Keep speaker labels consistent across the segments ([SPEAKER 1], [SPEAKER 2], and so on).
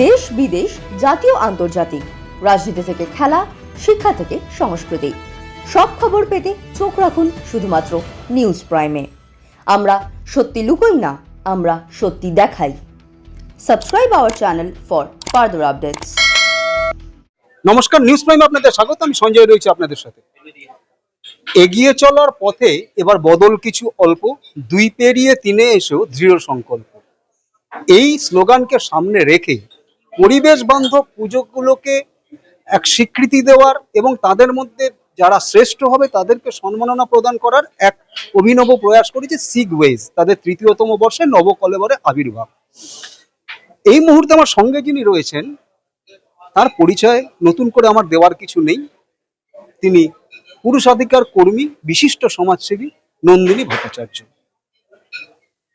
[SPEAKER 1] দেশ বিদেশ, জাতীয়, আন্তর্জাতিক। রাজনীতি থেকে খেলা, শিক্ষা থেকে সংস্কৃতি। সব খবর পেতে চোখ রাখুন শুধুমাত্র নিউজ প্রাইমে। আমরা সত্যি লুকোই না, আমরা সত্যি দেখাই। Subscribe our channel for further updates.
[SPEAKER 2] নমস্কার, নিউজ প্রাইমে আপনাদের স্বাগত, আমি সঞ্জয় রয়েছি আপনাদের সাথে। এগিয়ে চলার পথে এবার বদল কিছু অল্প, দুই পেরিয়ে তিনে এসেও দৃঢ় সংকল্প। এই স্লোগানকে সামনে রেখে পরিবেশ বান্ধব পুজোগুলোকে এক স্বীকৃতি দেওয়ার এবং তাদের মধ্যে যারা শ্রেষ্ঠ হবে তাদেরকে সম্মাননা প্রদান করার এক অভিনব প্রয়াস করেছে সিগওয়েজ তাদের তৃতীয়তম বর্ষে নবকলেবরে আবির্ভাব। এই মুহূর্তে আমার সঙ্গে যিনি রয়েছেন, তার পরিচয় নতুন করে আমার দেওয়ার কিছু নেই। তিনি পুরুষাধিকার কর্মী, বিশিষ্ট সমাজসেবী নন্দিনী ভট্টাচার্য।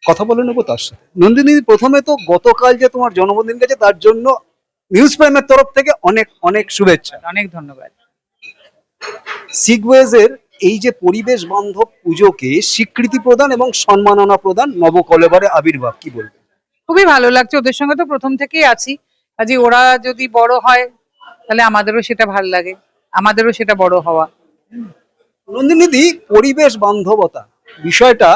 [SPEAKER 2] কথা বলে নেব তার সাথে। নন্দিনী প্রথমে তো গতকাল যে তোমার জন্মদিন গেছে তার জন্য নিউজ প্রাইমের তরফ থেকে অনেক অনেক শুভেচ্ছা।
[SPEAKER 3] অনেক ধন্যবাদ।
[SPEAKER 2] সিগওয়েজের এই যে পরিবেশ বান্ধব পুজোকে স্বীকৃতি প্রদান এবং সম্মাননা প্রদান নবকলেবারে আবির্ভাব কি বলবে?
[SPEAKER 3] খুবই ভালো লাগছে ওদের সঙ্গে তো প্রথম থেকেই আছি। কাজে ওরা যদি বড় হয় তাহলে আমাদেরও সেটা ভালো লাগে। আমাদেরও সেটা বড় হওয়া।
[SPEAKER 2] নন্দিনীদি পরিবেশ বান্ধবতা। বিষয়টা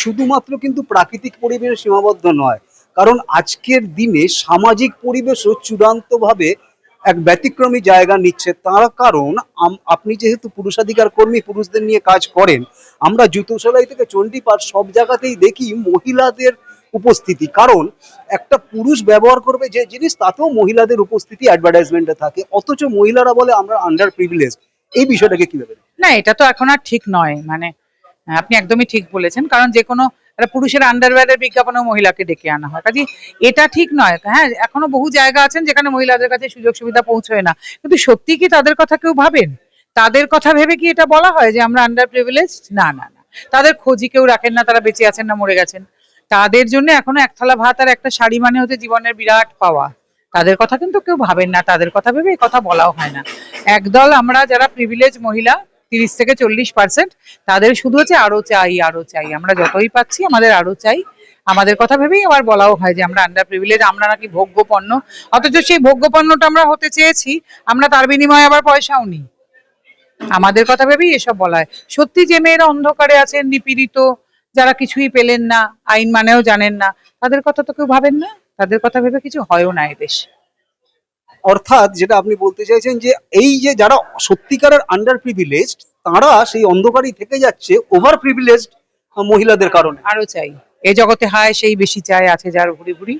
[SPEAKER 2] শুধুমাত্র কিন্তু প্রাকৃতিক পরিবেশে সীমাবদ্ধ নয়, কারণ আজকের দিনে সামাজিক পরিবেশও চূড়ান্তভাবে এক ব্যতিক্রমী জায়গা নিচ্ছে। তার কারণ আপনি যেহেতু পুরুষাধিকার কর্মী, পুরুষদের নিয়ে কাজ করেন, আমরা জুতো সেলাই থেকে চণ্ডীপাঠ সব জায়গাতেই দেখি মহিলাদের উপস্থিতি। কারণ একটা পুরুষ ব্যবহার করবে যে জিনিস, তাতেও মহিলাদের উপস্থিতি অ্যাডভার্টাইজমেন্টে থাকে। অথচ মহিলারা বলে আমরা আন্ডার প্রিভিলেজ এই বিষয়টাকে কীভাবে
[SPEAKER 3] না, এটা তো এখন আর ঠিক নয়। মানে আহ, আপনি একদমই ঠিক বলেছেন কারণ যে কোনো পুরুষের আন্ডারওয়্যারের বিজ্ঞাপনেও মহিলাকে ডেকে আনা হয়। কাজে এটা ঠিক নয়। হ্যাঁ এখনও বহু জায়গা আছেন যেখানে মহিলাদের কাছে সুযোগ সুবিধা পৌঁছয় না। কিন্তু সত্যি কি তাদের কথা কেউ ভাবেন? তাদের কথা ভেবে কি এটা বলা হয় যে আমরা আন্ডার প্রিভিলেজ না না না। তাদের খোঁজই কেউ রাখেন না তারা বেঁচে আছেন না মরে গেছেন। তাদের জন্য এখনও এক থালা ভাত আর একটা শাড়ি মানে হচ্ছে জীবনের বিরাট পাওয়া। তাদের কথা কিন্তু কেউ ভাবেন না তাদের কথা ভেবে এই কথা বলাও হয় না। একদল আমরা যারা প্রিভিলেজ মহিলা তিরিশ থেকে চল্লিশ পার্সেন্ট তাদের শুধু হচ্ছে আরও চাই আরও চাই। আমরা যতই পাচ্ছি আমাদের আরও চাই। আমাদের কথা ভেবেই আবার বলাও হয় যে আমরা আন্ডার প্রিভিলেজ আমরা নাকি ভোগ্য পণ্য অথচ সেই ভোগ্য পণ্যটা আমরা হতে চেয়েছি, আমরা তার বিনিময়ে আবার পয়সাও নিই। আমাদের কথা ভেবেই এসব বলা হয়। সত্যি যে মেয়েরা অন্ধকারে আছেন, নিপীড়িত, যারা কিছুই পেলেন না, আইন মানেও জানেন না, তাদের কথা তো কেউ ভাবেন না। তাদের কথা ভেবে কিছু হয়ও না এদেশ
[SPEAKER 2] অর্থাৎ যেটা আপনি বলতে চাইছেন যে এই যে যারা সত্যিকারের আন্ডার প্রিভিলেজড তারা সেই অন্ধকারই থেকে যাচ্ছে ওভার প্রিভিলেজড মহিলাদের কারণে।
[SPEAKER 3] আরও চাই। এ জগতে হায় সেই বেশি চাই আছে যার ভুরি ভুরি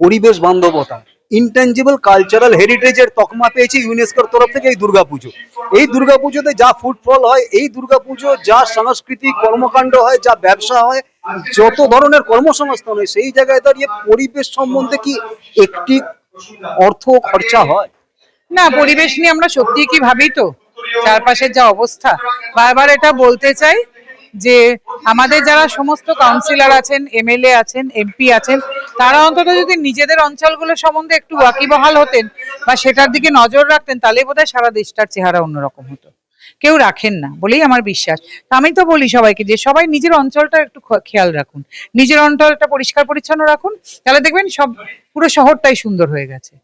[SPEAKER 2] পরিবেশ বান্ধবতা ইনটেঞ্জিবল কালচারাল হেরিটেজের তকমা পেয়েছে ইউনেস্কোর তরফ থেকে এই দুর্গাপুজো। এই দুর্গাপুজোতে যা ফুটফল হয় এই দুর্গাপুজো যা সাংস্কৃতিক কর্মকাণ্ড হয় যা ব্যবসা হয় যত ধরনের কর্মসংস্থান হয় সেই জায়গায় দাঁড়িয়ে পরিবেশ সম্বন্ধে কি একটি অর্থ খরচা হয়?
[SPEAKER 3] না, পরিবেশ নিয়ে আমরা সত্যি কি ভাবি তো? চারপাশের যা অবস্থা। বারবার এটা বলতে চাই যে আমাদের যারা সমস্ত কাউন্সিলর আছেন এমএলএ আছেন এমপি আছেন, তারা অন্তত যদি নিজেদের অঞ্চলগুলো সম্বন্ধে একটু ওয়াকিবহাল হতেন বা সেটার দিকে নজর রাখতেন, তাহলে বোধহয় সারা দেশটার চেহারা অন্যরকম হতো। কেউ রাখেন না বলেই আমার বিশ্বাস। তা আমি তো বলি সবাইকে যে সবাই নিজের অঞ্চলটা একটু খেয়াল রাখুন। নিজের অঞ্চলটা পরিষ্কার পরিচ্ছন্ন রাখুন তাহলে দেখবেন সব পুরো শহরটাই সুন্দর হয়ে গেছে।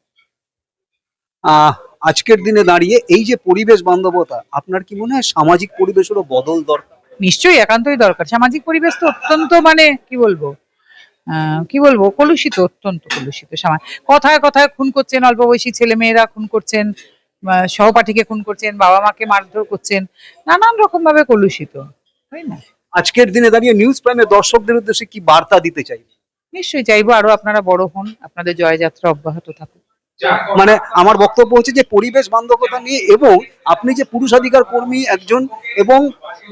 [SPEAKER 2] আজকের দিনে দাঁড়িয়ে এই যে পরিবেশ বান্ধবতা আপনার কি মনে হয় সামাজিক পরিবেশেরও বদল দরকার
[SPEAKER 3] নিশ্চয়ই একান্তই দরকার। সামাজিক পরিবেশ তো অত্যন্ত মানে কি বলব? আহ, কি বলব? কলুষিত অত্যন্ত কলুষিত। সমাজ কথায় কথায় খুন করছেন অল্প বয়সী ছেলে মেয়েরা খুন করছেন। সহপাঠীকে খুন করছেন বাবা মাকে মারধর করছেন নানান রকম ভাবে কলুষিত তাই না?
[SPEAKER 2] আজকের দিনে দাঁড়িয়ে নিউজ প্রাইমের দর্শকদের উদ্দেশ্যে কি বার্তা দিতে চাই?
[SPEAKER 3] নিশ্চয়ই চাইব আরও আপনারা বড় হন আপনাদের জয়যাত্রা অব্যাহত থাকুক।
[SPEAKER 2] মানে আমার বক্তব্য হচ্ছে যে পরিবেশ বান্ধবতা নিয়ে এবং আপনি যে পুরুষাধিকার কর্মী একজন এবং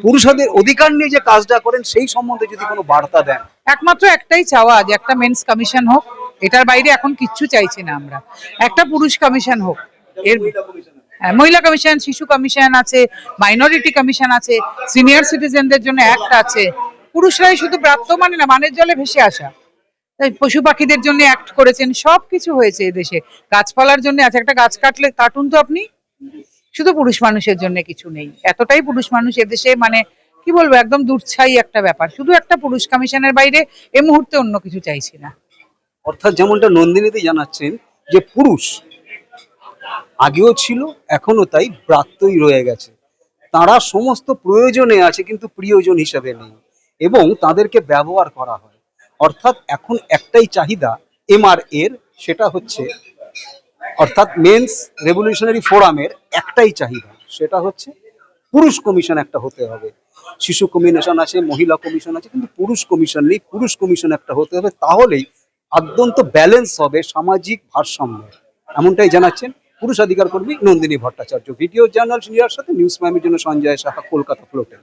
[SPEAKER 2] পুরুষদের অধিকার নিয়ে যে কাজটা করেন সেই সম্বন্ধে যদি কোনো বার্তা দেন।
[SPEAKER 3] একমাত্র একটাই চাওয়া যে একটা মেন্স কমিশন হোক এটার বাইরে এখন কিচ্ছু চাইছি না আমরা। একটা পুরুষ কমিশন হোক এর হ্যাঁ, মহিলা কমিশন শিশু কমিশন আছে মাইনরিটি কমিশন আছে সিনিয়র সিটিজেনদের জন্য অ্যাক্ট আছে। পুরুষরাই শুধু প্রাপ্ত মানে না মানের জলে ভেসে আসা। তাই পশু পাখিদের জন্য অ্যাক্ট করেছেন সব কিছু হয়েছে এদেশে গাছপালার জন্য আছে একটা গাছ কাটলে কাটুন তো আপনি। শুধু পুরুষ মানুষের জন্য কিছু নেই। এতটাই পুরুষ মানুষ এদেশে মানে কি বলব একদম দুর্ছাই একটা ব্যাপার। শুধু একটা পুরুষ কমিশনের বাইরে এ মুহূর্তে অন্য কিছু চাইছি না।
[SPEAKER 2] অর্থাৎ যেমনটা নন্দিনীতে জানাচ্ছেন যে পুরুষ আগেও ছিল এখনও তাই ব্রাত্যই রয়ে গেছে। তারা সমস্ত প্রয়োজনে আছে কিন্তু প্রিয়জন হিসেবে নেই এবং তাদেরকে ব্যবহার করা হয়। অর্থাৎ এখন একটাই চাহিদা এমআর এর সেটা হচ্ছে, অর্থাৎ মেন্স রেভলিউশনারি ফোরামের একটাই চাহিদা, সেটা হচ্ছে পুরুষ কমিশন একটা হতে হবে। শিশু কমিশন আছে, মহিলা কমিশন আছে, কিন্তু পুরুষ কমিশন নেই, পুরুষ কমিশন একটা হতে হবে, তাহলেই আদ্যন্ত ব্যালেন্স হবে সামাজিক ভারসাম্য। এমনটাই জানাচ্ছেন পুরুষ অধিকার কর্মী নন্দিনী ভট্টাচার্য। ভিডিও জার্নাল ইন্ডিয়ার সাথে নিউজ মাইমের জন্য সঞ্জয় সাহা, কলকাতা ফ্লোটেন